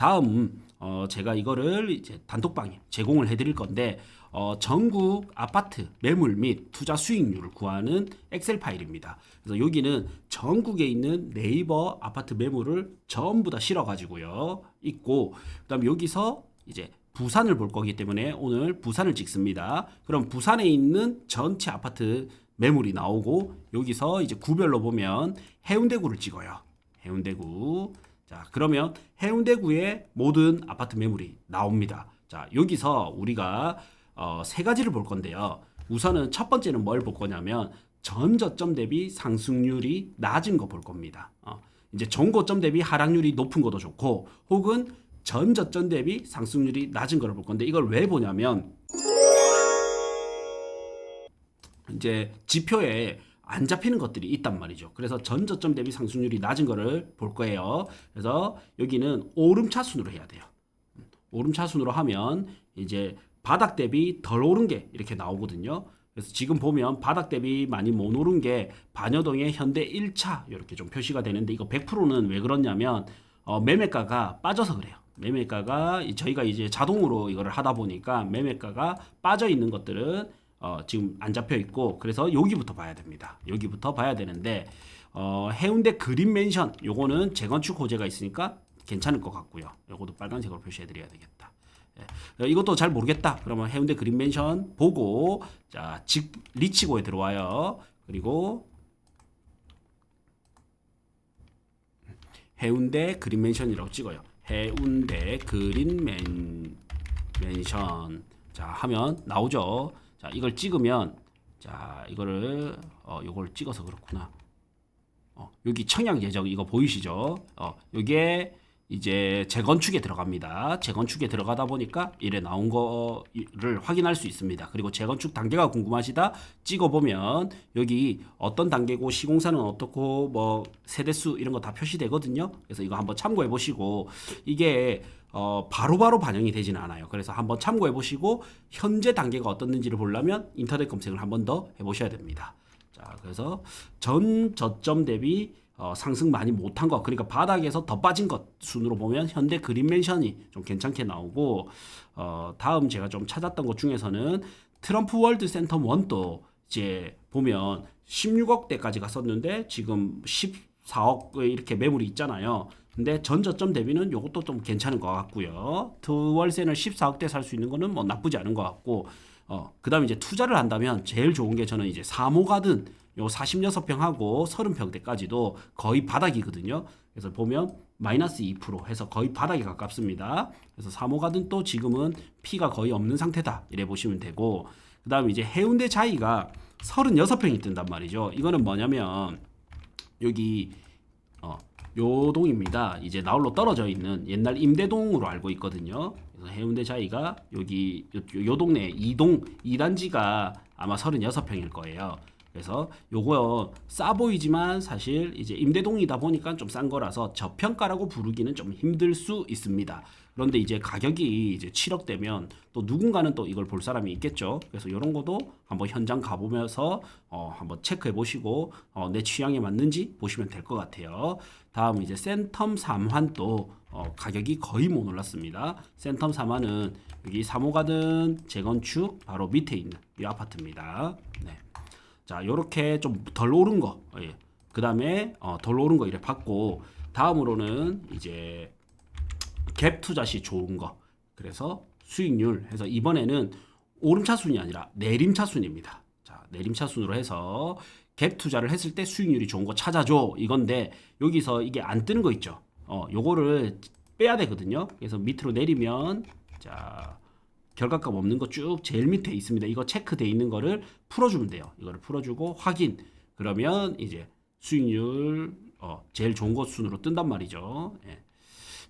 다음 어, 제가 이거를 이제 단톡방에 제공을 해드릴 건데 어, 전국 아파트 매물 및 투자 수익률을 구하는 엑셀 파일입니다. 그래서 여기는 전국에 있는 네이버 아파트 매물을 전부 다 실어가지고요 있고 그다음 여기서 이제 부산을 볼 거기 때문에 오늘 부산을 찍습니다. 그럼 부산에 있는 전체 아파트 매물이 나오고 여기서 이제 구별로 보면 해운대구를 찍어요. 해운대구. 자, 그러면 해운대구의 모든 아파트 매물이 나옵니다. 자, 여기서 우리가 어, 세 가지를 볼 건데요. 우선은 첫 번째는 뭘 볼 거냐면 전저점 대비 상승률이 낮은 거 볼 겁니다. 어, 이제 전고점 대비 하락률이 높은 것도 좋고 혹은 전저점 대비 상승률이 낮은 거를 볼 건데 이걸 왜 보냐면 이제 지표에 안 잡히는 것들이 있단 말이죠. 그래서 전저점 대비 상승률이 낮은 거를 볼 거예요. 그래서 여기는 오름차순으로 해야 돼요. 오름차순으로 하면 이제 바닥 대비 덜 오른 게 이렇게 나오거든요. 그래서 지금 보면 바닥 대비 많이 못 오른 게 반여동의 현대 1차 이렇게 좀 표시가 되는데 이거 100%는 왜 그렇냐면 어, 매매가가 빠져서 그래요. 매매가가 이- 저희가 이제 자동으로 이거를 하다 보니까 매매가가 빠져 있는 것들은 어, 지금 안 잡혀 있고 그래서 여기부터 봐야 됩니다. 여기부터 봐야 되는데 어, 해운대 그린 맨션 요거는 재건축 호재가 있으니까 괜찮을 것 같고요. 요것도 빨간색으로 표시해 드려야 되겠다. 예. 어, 이것도 잘 모르겠다. 그러면 해운대 그린 맨션 보고 자, 직 리치고에 들어와요. 그리고 해운대 그린 맨션이라고 찍어요. 해운대 그린 맨 맨션. 자, 하면 나오죠. 자, 이걸 찍으면 자, 이거를 어, 요걸 찍어서 그렇구나. 어, 여기 청약 예정 이거 보이시죠? 어, 요게 이제 재건축에 들어갑니다. 재건축에 들어가다 보니까 이래 나온 거를 확인할 수 있습니다. 그리고 재건축 단계가 궁금하시다 찍어 보면 여기 어떤 단계고 시공사는 어떻고 뭐 세대수 이런 거 다 표시되거든요. 그래서 이거 한번 참고해 보시고 이게 어 바로바로 반영이 되지는 않아요. 그래서 한번 참고해 보시고 현재 단계가 어떻는지를 보려면 인터넷 검색을 한번 더 해보셔야 됩니다. 자, 그래서 전 저점 대비 어, 상승 많이 못한 것, 그러니까 바닥에서 더 빠진 것 순으로 보면 현대 그린맨션이 좀 괜찮게 나오고 어, 다음 제가 좀 찾았던 것 중에서는 트럼프 월드 센터 원도 이제 보면 16억 대까지 갔었는데 지금 14억의 이렇게 매물이 있잖아요. 근데 전저점 대비는 이것도 좀 괜찮은 것 같고요. 트월세는 14억대 살 수 있는 거는 뭐 나쁘지 않은 것 같고 어, 그 다음에 이제 투자를 한다면 제일 좋은 게 저는 이제 3호가든 요 46평하고 30평대까지도 거의 바닥이거든요. 그래서 보면 마이너스 2% 해서 거의 바닥에 가깝습니다. 그래서 3호가든 또 지금은 피가 거의 없는 상태다. 이래 보시면 되고 그 다음에 이제 해운대 자이가 36평이 뜬단 말이죠. 이거는 뭐냐면 여기 어, 요 동입니다. 이제 나홀로 떨어져 있는 옛날 임대동으로 알고 있거든요. 그래서 해운대 자이가 여기 요, 요 동네 이동 2단지가 아마 36평일 거예요. 그래서 요거 싸 보이지만 사실 이제 임대동이다 보니까 좀 싼 거라서 저평가라고 부르기는 좀 힘들 수 있습니다. 그런데 이제 가격이 이제 7억 되면 또 누군가는 또 이걸 볼 사람이 있겠죠. 그래서 이런 것도 한번 현장 가보면서 어 한번 체크해 보시고 어 내 취향에 맞는지 보시면 될 것 같아요. 다음 이제 센텀 3환도 어 가격이 거의 못 올랐습니다. 센텀 3환은 여기 3호가든 재건축 바로 밑에 있는 이 아파트입니다. 네. 자, 요렇게 좀 덜 오른 거. 예. 그 다음에 어, 덜 오른 거 이래 받고 다음으로는 이제 갭 투자 시 좋은 거. 그래서 수익률 해서 이번에는 오름차순이 아니라 내림차순입니다. 자, 내림차순으로 해서 갭 투자를 했을 때 수익률이 좋은 거 찾아줘. 이건데 여기서 이게 안 뜨는 거 있죠. 어, 요거를 빼야 되거든요. 그래서 밑으로 내리면 자, 결과값 없는 거 쭉 제일 밑에 있습니다. 이거 체크돼 있는 거를 풀어주면 돼요. 이거를 풀어주고 확인. 그러면 이제 수익률 어, 제일 좋은 것 순으로 뜬단 말이죠. 예.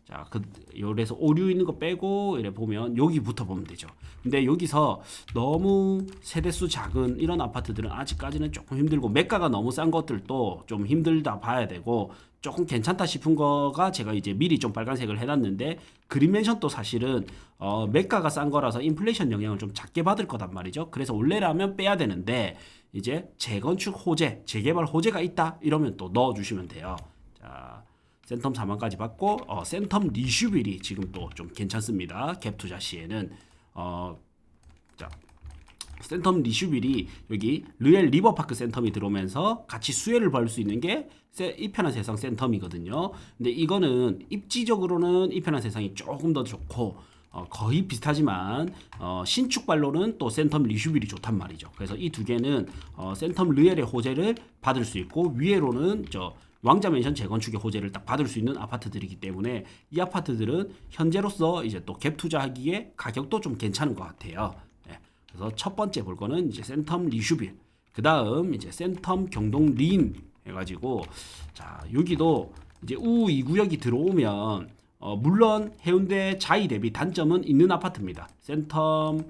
자, 그, 요래서 오류 있는 거 빼고, 이래 보면, 여기부터 보면 되죠. 근데 여기서 너무 세대수 작은 이런 아파트들은 아직까지는 조금 힘들고, 매가가 너무 싼 것들도 좀 힘들다 봐야 되고, 조금 괜찮다 싶은 거가 제가 이제 미리 좀 빨간색을 해놨는데, 그린맨션도 사실은, 어, 매가가 싼 거라서 인플레이션 영향을 좀 작게 받을 거단 말이죠. 그래서 원래라면 빼야 되는데, 이제 재건축 호재, 재개발 호재가 있다? 이러면 또 넣어주시면 돼요. 자, 센텀 4만까지 받고 어, 센텀 리슈빌이 지금 또 좀 괜찮습니다. 갭 투자 시에는 어, 자 센텀 리슈빌이 여기 르엘 리버파크 센텀이 들어오면서 같이 수혜를 받을 수 있는 게 세- 이편한 세상 센텀이거든요. 근데 이거는 입지적으로는 이편한 세상이 조금 더 좋고 어, 거의 비슷하지만 어, 신축발로는 또 센텀 리슈빌이 좋단 말이죠. 그래서 이 두 개는 어, 센텀 르엘의 호재를 받을 수 있고 위에로는 저 왕자 맨션 재건축의 호재를 딱 받을 수 있는 아파트들이기 때문에 이 아파트들은 현재로서 이제 또 갭 투자하기에 가격도 좀 괜찮은 것 같아요. 예. 그래서 첫 번째 볼 거는 이제 센텀 리슈빌. 그 다음 이제 센텀 경동 린 해가지고 자 여기도 이제 우 이 구역이 들어오면 어, 물론 해운대 자이 대비 단점은 있는 아파트입니다. 센텀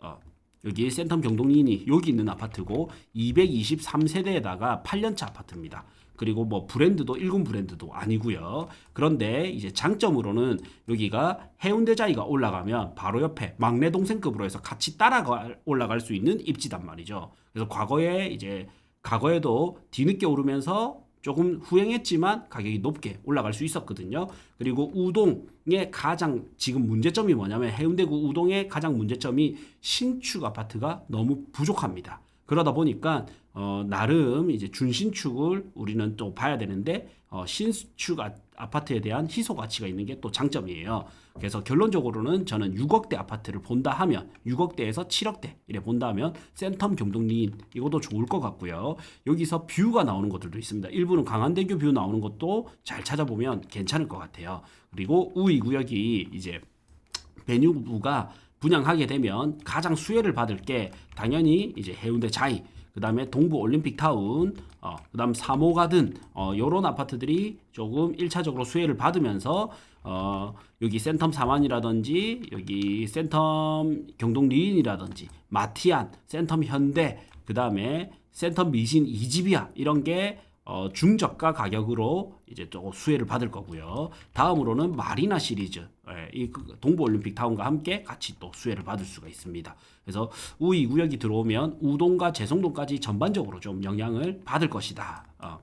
어, 여기 센텀 경동린이 여기 있는 아파트고 223세대에다가 8년차 아파트입니다. 그리고 뭐 브랜드도 일군 브랜드도 아니고요. 그런데 이제 장점으로는 여기가 해운대 자이가 올라가면 바로 옆에 막내 동생급으로 해서 같이 따라가 올라갈 수 있는 입지단 말이죠. 그래서 과거에 이제 과거에도 뒤늦게 오르면서 조금 후행했지만 가격이 높게 올라갈 수 있었거든요. 그리고 우동의 가장 지금 문제점이 뭐냐면 해운대구 우동의 가장 문제점이 신축 아파트가 너무 부족합니다. 그러다 보니까 어, 나름 이제 준신축을 우리는 또 봐야 되는데 어, 신축 아, 아파트에 대한 희소 가치가 있는 게 또 장점이에요. 그래서 결론적으로는 저는 6억대 아파트를 본다 하면 6억대에서 7억대 이래 본다 하면 센텀 경동리인 이것도 좋을 것 같고요. 여기서 뷰가 나오는 것들도 있습니다. 일부는 강한대교 뷰 나오는 것도 잘 찾아보면 괜찮을 것 같아요. 그리고 우이 구역이 이제 베뉴부가 분양하게 되면 가장 수혜를 받을 게 당연히 이제 해운대 자이 그 다음에 동부 올림픽 타운 어 그 다음 사모 가든 어 요런 아파트들이 조금 1차적으로 수혜를 받으면서 어 여기 센텀 사만이라든지 여기 센텀 경동 리인이라든지 마티안 센텀 현대 그 다음에 센텀 미신 이지비아 이런 게 어, 중저가 가격으로 이제 또 수혜를 받을 거고요. 다음으로는 마리나 시리즈, 예, 이그 동부 올림픽 타운과 함께 같이 또 수혜를 받을 수가 있습니다. 그래서 우이 구역이 들어오면 우동과 제송동까지 전반적으로 좀 영향을 받을 것이다. 어.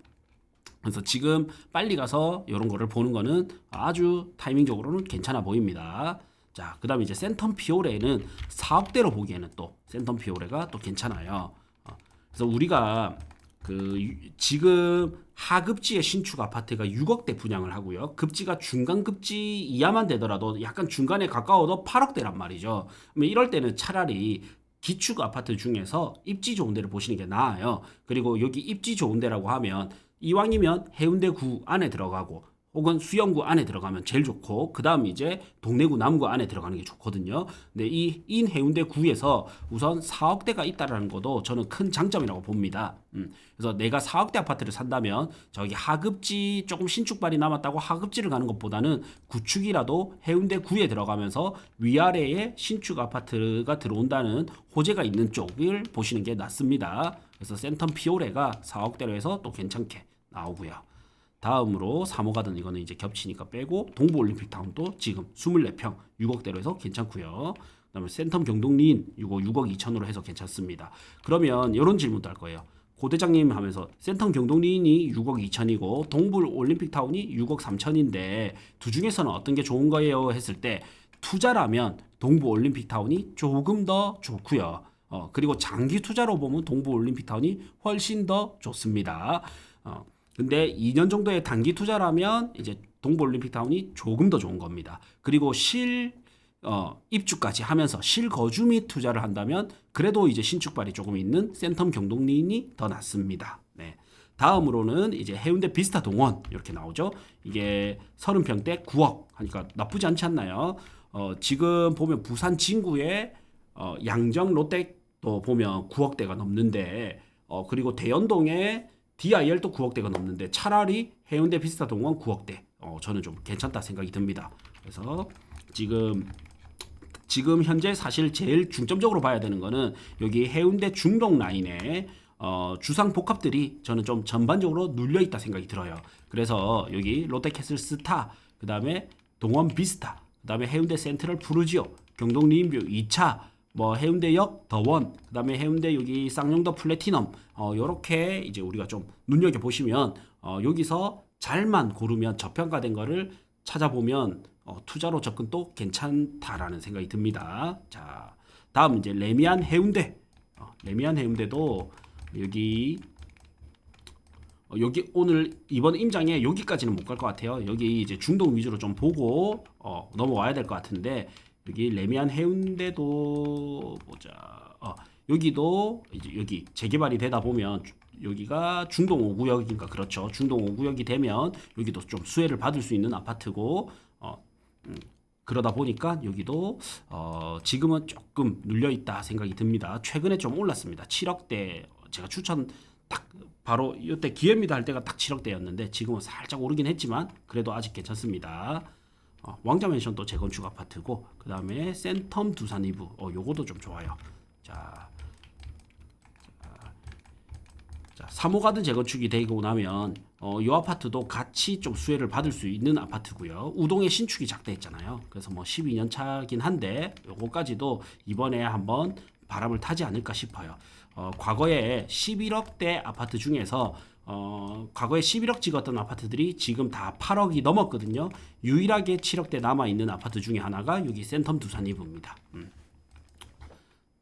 그래서 지금 빨리 가서 이런 거를 보는 거는 아주 타이밍적으로는 괜찮아 보입니다. 자, 그 다음에 이제 센텀 피오레는 사업대로 보기에는 또 센텀 피오레가 또 괜찮아요. 어, 그래서 우리가 그 유- 지금 하급지의 신축 아파트가 6억대 분양을 하고요. 급지가 중간 급지 이하만 되더라도 약간 중간에 가까워도 8억대란 말이죠. 이럴 때는 차라리 기축 아파트 중에서 입지 좋은 데를 보시는 게 나아요. 그리고 여기 입지 좋은 데라고 하면 이왕이면 해운대구 안에 들어가고 혹은 수영구 안에 들어가면 제일 좋고 그 다음 이제 동래구 남구 안에 들어가는 게 좋거든요. 근데 이 인 해운대 구에서 우선 4억대가 있다라는 것도 저는 큰 장점이라고 봅니다. 음, 그래서 내가 4억대 아파트를 산다면 저기 하급지 조금 신축발이 남았다고 하급지를 가는 것보다는 구축이라도 해운대 구에 들어가면서 위아래에 신축 아파트가 들어온다는 호재가 있는 쪽을 보시는 게 낫습니다. 그래서 센텀 피오레가 4억대로 해서 또 괜찮게 나오고요. 다음으로 3호 가든 이거는 이제 겹치니까 빼고 동부 올림픽 타운도 지금 24평 6억대로 해서 괜찮고요. 그다음에 센텀 경동리인 이거 6억 2천으로 해서 괜찮습니다. 그러면 이런 질문도 할 거예요. 고 대장님 하면서 센텀 경동리인이 6억 2천이고 동부 올림픽 타운이 6억 3천인데 두 중에서는 어떤 게 좋은 거예요 했을 때 투자라면 동부 올림픽 타운이 조금 더 좋고요. 어, 그리고 장기 투자로 보면 동부 올림픽 타운이 훨씬 더 좋습니다. 어, 근데 2년 정도의 단기 투자라면 이제 동부 올림픽 타운이 조금 더 좋은 겁니다. 그리고 실 어, 입주까지 하면서 실거주 및 투자를 한다면 그래도 이제 신축발이 조금 있는 센텀 경동리인이 더 낫습니다. 네. 다음으로는 이제 해운대 비스타 동원 이렇게 나오죠. 이게 30평대 9억 하니까 나쁘지 않지 않나요? 어, 지금 보면 부산 진구에 어, 양정 롯데도 보면 9억대가 넘는데 어, 그리고 대연동에 DIR도 9억대가 넘는데 차라리 해운대 비스타 동원 9억대 어, 저는 좀 괜찮다 생각이 듭니다. 그래서 지금 지금 현재 사실 제일 중점적으로 봐야 되는 거는 여기 해운대 중동 라인에 어, 주상 복합들이 저는 좀 전반적으로 눌려 있다 생각이 들어요. 그래서 여기 롯데캐슬 스타, 그 다음에 동원 비스타, 그 다음에 해운대 센트럴 푸르지오, 경동 리인뷰 2차, 뭐 해운대역 더 원, 그 다음에 해운대 여기 쌍용더 플래티넘, 어, 요렇게 이제 우리가 좀 눈여겨 보시면 어, 여기서 잘만 고르면 저평가된 거를 찾아보면 어, 투자로 접근 또 괜찮다라는 생각이 듭니다. 자, 다음 이제 레미안 해운대. 어, 레미안 해운대도 여기 어, 여기 오늘 이번 임장에 여기까지는 못 갈 것 같아요. 여기 이제 중동 위주로 좀 보고 어, 넘어와야 될 것 같은데 여기 레미안 해운대도 보자. 어, 여기도 이제 여기 재개발이 되다 보면 주- 여기가 중동 5구역인가 그렇죠. 중동 5구역이 되면 여기도 좀 수혜를 받을 수 있는 아파트고 어, 음, 그러다 보니까 여기도 어, 지금은 조금 눌려 있다 생각이 듭니다. 최근에 좀 올랐습니다. 7억대 제가 추천 딱 바로 이때 기회입니다 할 때가 딱 7억대였는데 지금은 살짝 오르긴 했지만 그래도 아직 괜찮습니다. 어, 왕자 맨션도 재건축 아파트고 그 다음에 센텀 두산 이브 어 요거도 좀 좋아요. 자, 자 3호 가든 재건축이 되고 나면 어, 이 아파트도 같이 좀 수혜를 받을 수 있는 아파트고요. 우동의 신축이 작대했잖아요. 그래서 뭐 12년 차긴 한데 요거까지도 이번에 한번 바람을 타지 않을까 싶어요. 어, 과거에 11억대 아파트 중에서 어, 과거에 11억 찍었던 아파트들이 지금 다 8억이 넘었거든요. 유일하게 7억대 남아 있는 아파트 중에 하나가 여기 센텀 두산 이브입니다. 음.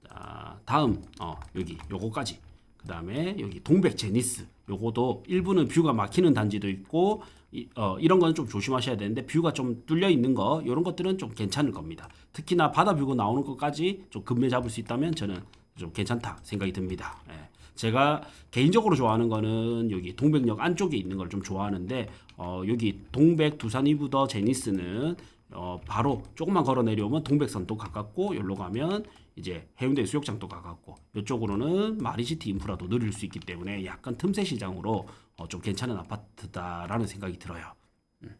자, 다음 어, 여기 요거까지. 그다음에 여기 동백 제니스 요거도 일부는 뷰가 막히는 단지도 있고 이, 어, 이런 거는 좀 조심하셔야 되는데 뷰가 좀 뚫려 있는 거 이런 것들은 좀 괜찮을 겁니다. 특히나 바다 뷰가 나오는 것까지 좀 금매 잡을 수 있다면 저는 좀 괜찮다 생각이 듭니다. 예. 제가 개인적으로 좋아하는 거는 여기 동백역 안쪽에 있는 걸 좀 좋아하는데 어, 여기 동백 두산 이브더 제니스는 어, 바로 조금만 걸어 내려오면 동백선도 가깝고 여기로 가면 이제 해운대 수욕장도 가깝고 이쪽으로는 마리시티 인프라도 누릴 수 있기 때문에 약간 틈새 시장으로 어, 좀 괜찮은 아파트다라는 생각이 들어요. 음.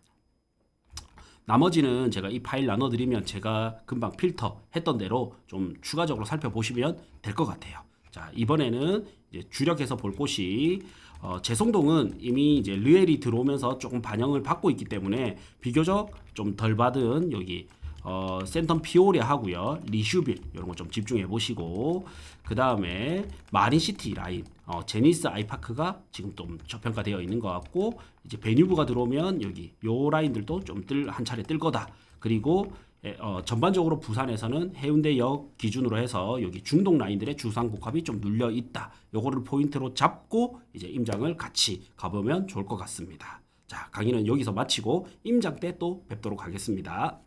나머지는 제가 이 파일 나눠드리면 제가 금방 필터 했던 대로 좀 추가적으로 살펴보시면 될 것 같아요. 자 이번에는 주력해서 볼 곳이 어, 재송동은 이미 이제 르엘이 들어오면서 조금 반영을 받고 있기 때문에 비교적 좀 덜 받은 여기 어, 센텀 피오레 하고요. 리슈빌 이런 거 좀 집중해 보시고 그 다음에 마린시티 라인 어, 제니스 아이파크가 지금 좀 저평가되어 있는 것 같고 이제 베뉴브가 들어오면 여기 요 라인들도 좀 뜰 한 차례 뜰 거다. 그리고 에, 어, 전반적으로 부산에서는 해운대역 기준으로 해서 여기 중동 라인들의 주상복합이 좀 눌려 있다. 요거를 포인트로 잡고 이제 임장을 같이 가보면 좋을 것 같습니다. 자, 강의는 여기서 마치고 임장 때 또 뵙도록 하겠습니다.